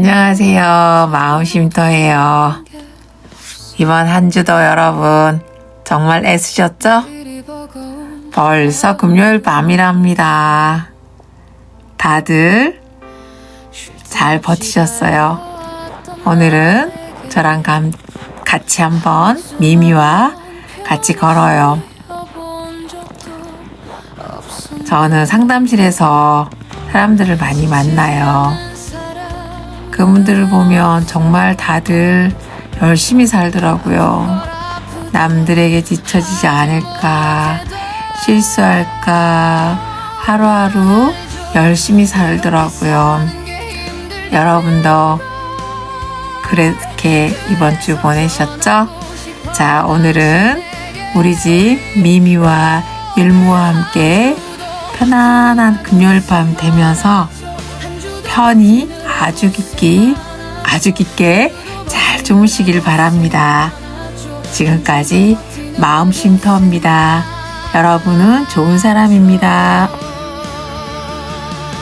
안녕하세요. 마음쉼터예요. 이번 한 주도 여러분 정말 애쓰셨죠? 벌써 금요일 밤이랍니다. 다들 잘 버티셨어요. 오늘은 저랑 감- 같이 한번 미미와 같이 걸어요. 저는 상담실에서 사람들을 많이 만나요. 그분들을 보면 정말 다들 열심히 살더라고요. 남들에게 뒤처지지 않을까, 실수할까, 하루하루 열심히 살더라고요. 여러분도 그렇게 이번 주 보내셨죠? 자, 오늘은 우리 집 미미와 일무와 함께 편안한 금요일 밤 되면서 편히 아주 깊게 아주 깊게 잘 주무시길 바랍니다. 지금까지 마음 쉼터입니다. 여러분은 좋은 사람입니다.